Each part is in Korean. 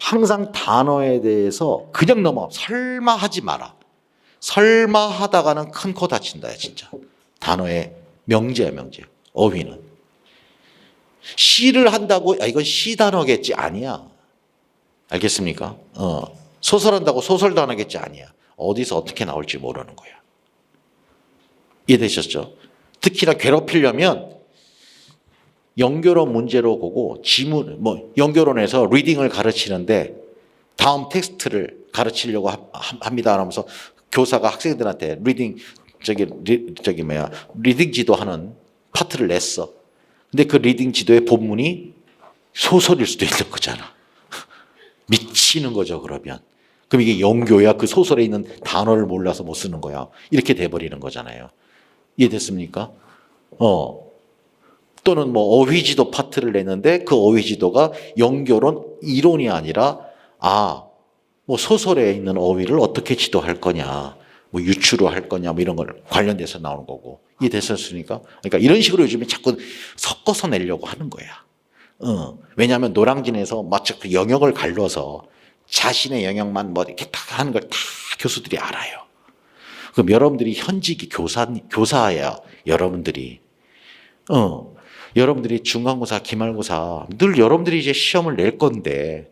항상 단어에 대해서 그냥 넘어 설마 하지 마라. 설마 하다가는 큰 코 다친다 진짜. 단어의 명제야 명제. 어휘는 시를 한다고 아 이건 시 단어겠지 아니야. 알겠습니까? 어 소설 한다고 소설 단어겠지 아니야. 어디서 어떻게 나올지 모르는 거야. 이해되셨죠? 특히나 괴롭히려면 연결원 문제로 보고 지문 뭐 연결원에서 리딩을 가르치는데 다음 텍스트를 가르치려고 하- 하- 합니다 하면서 교사가 학생들한테 리딩 저기 리, 저기 뭐야 리딩 지도 하는 파트를 냈어. 근데 그 리딩 지도의 본문이 소설일 수도 있는 거잖아. 미치는 거죠 그러면. 그럼 이게 연교야 그 소설에 있는 단어를 몰라서 못 쓰는 거야. 이렇게 돼버리는 거잖아요. 이해됐습니까? 어. 또는 뭐 어휘지도 파트를 냈는데 그 어휘지도가 연결은 이론이 아니라 아, 뭐 소설에 있는 어휘를 어떻게 지도할 거냐, 뭐 유추로 할 거냐, 뭐 이런 걸 관련돼서 나오는 거고. 이해됐었습니까? 그러니까 이런 식으로 요즘에 자꾸 섞어서 내려고 하는 거야. 어. 왜냐하면 노량진에서 마치 그 영역을 갈라서 자신의 영역만 뭐 이렇게 딱 하는 걸 다 교수들이 알아요. 그럼 여러분들이 현직이 교사, 교사야, 여러분들이. 어, 여러분들이 중간고사, 기말고사, 늘 여러분들이 이제 시험을 낼 건데,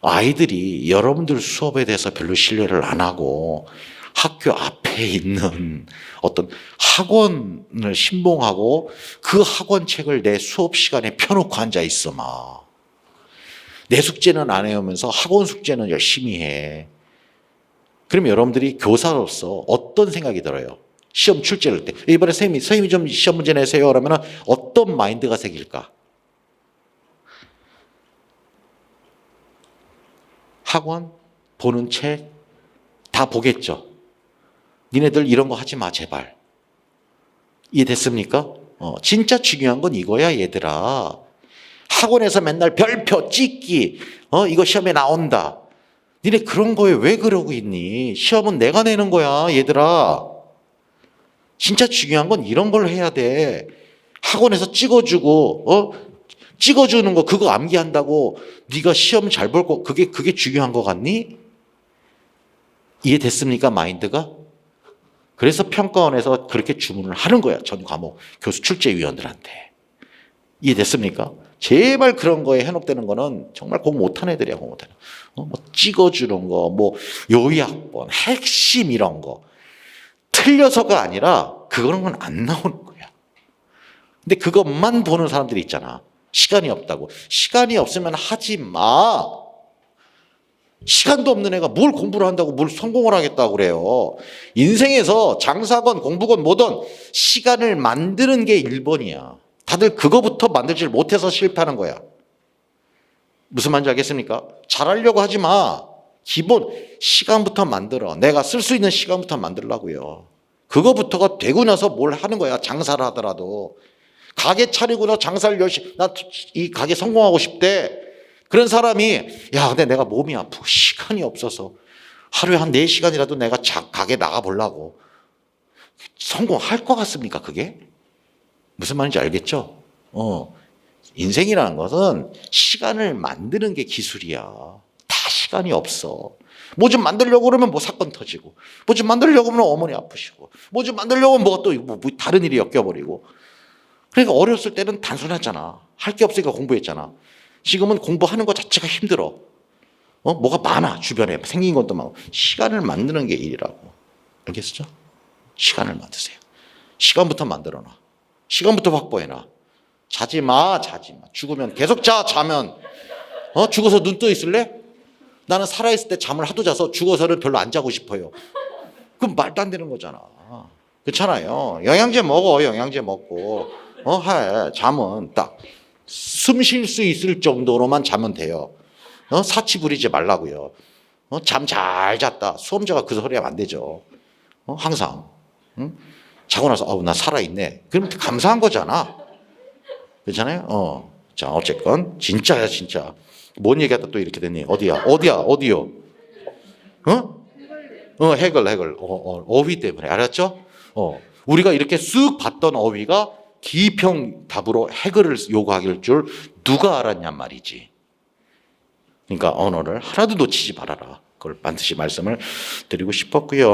아이들이 여러분들 수업에 대해서 별로 신뢰를 안 하고, 학교 앞에 있는 어떤 학원을 신봉하고, 그 학원 책을 내 수업 시간에 펴놓고 앉아 있어, 막. 내 숙제는 안 해오면서 학원 숙제는 열심히 해. 그러면 여러분들이 교사로서 어떤 생각이 들어요? 시험 출제할 때 이번에 선생님이 선생님이 좀 시험 문제 내세요. 그러면 어떤 마인드가 생길까? 학원 보는 책 다 보겠죠. 니네들 이런 거 하지 마 제발. 이해됐습니까? 어, 진짜 중요한 건 이거야 얘들아. 학원에서 맨날 별표 찍기 어 이거 시험에 나온다. 니네 그런 거에 왜 그러고 있니? 시험은 내가 내는 거야, 얘들아. 진짜 중요한 건 이런 걸 해야 돼. 학원에서 찍어주고, 어? 찍어주는 거 그거 암기한다고 네가 시험 잘 볼 거, 그게, 그게 중요한 거 같니? 이해됐습니까, 마인드가? 그래서 평가원에서 그렇게 주문을 하는 거야, 전 과목 교수 출제위원들한테. 이해됐습니까? 제발 그런 거에 현혹되는 거는 정말 공부 못한 애들이야, 공부 못하는. 어, 뭐 찍어주는 거, 뭐 요약본, 핵심 이런 거. 틀려서가 아니라 그거는 안 나오는 거야. 근데 그것만 보는 사람들이 있잖아. 시간이 없다고. 시간이 없으면 하지 마. 시간도 없는 애가 뭘 공부를 한다고 뭘 성공을 하겠다고 그래요. 인생에서 장사건 공부건 뭐든 시간을 만드는 게 1번이야. 다들 그거부터 만들질 못해서 실패하는 거야. 무슨 말인지 알겠습니까? 잘하려고 하지 마. 기본 시간부터 만들어. 내가 쓸 수 있는 시간부터 만들라고요. 그거부터가 되고 나서 뭘 하는 거야. 장사를 하더라도. 가게 차리고 나 장사를 열심히, 나 이 가게 성공하고 싶대. 그런 사람이, 야, 근데 내가 몸이 아프고 시간이 없어서 하루에 한 4시간이라도 내가 자, 가게 나가보려고. 성공할 것 같습니까, 그게? 무슨 말인지 알겠죠? 어. 인생이라는 것은 시간을 만드는 게 기술이야. 다 시간이 없어. 뭐 좀 만들려고 그러면 뭐 사건 터지고, 뭐 좀 만들려고 하면 어머니 아프시고, 뭐 좀 만들려고 하면 뭐가 또 뭐, 뭐 다른 일이 엮여버리고. 그러니까 어렸을 때는 단순하잖아. 할 게 없으니까 공부했잖아. 지금은 공부하는 것 자체가 힘들어. 어? 뭐가 많아, 주변에. 생긴 것도 많고. 시간을 만드는 게 일이라고. 알겠죠? 시간을 만드세요. 시간부터 만들어 놔. 시간부터 확보해 놔. 자지 마, 자지 마. 죽으면 계속 자, 자면. 어? 죽어서 눈 떠 있을래? 나는 살아있을 때 잠을 하도 자서 죽어서는 별로 안 자고 싶어요. 그럼 말도 안 되는 거잖아. 그렇잖아요. 영양제 먹어, 영양제 먹고. 어, 해. 잠은 딱. 숨 쉴 수 있을 정도로만 자면 돼요. 어? 사치 부리지 말라고요. 어? 잠 잘 잤다. 수험자가 그 소리 하면 안 되죠. 어? 항상. 응? 자고 나서, 어우, 나 살아있네. 그럼 감사한 거잖아. 괜찮아요? 어. 자, 어쨌건. 진짜야, 진짜. 뭔 얘기하다 또 이렇게 됐니? 어디야? 어디야? 어디요? 어? 어, 해글, 해글. 어, 어, 어휘 때문에. 알았죠? 어. 우리가 이렇게 쓱 봤던 어휘가 기평 답으로 해글을 요구하길 줄 누가 알았냔 말이지. 그러니까 언어를 하나도 놓치지 말아라. 그걸 반드시 말씀을 드리고 싶었고요.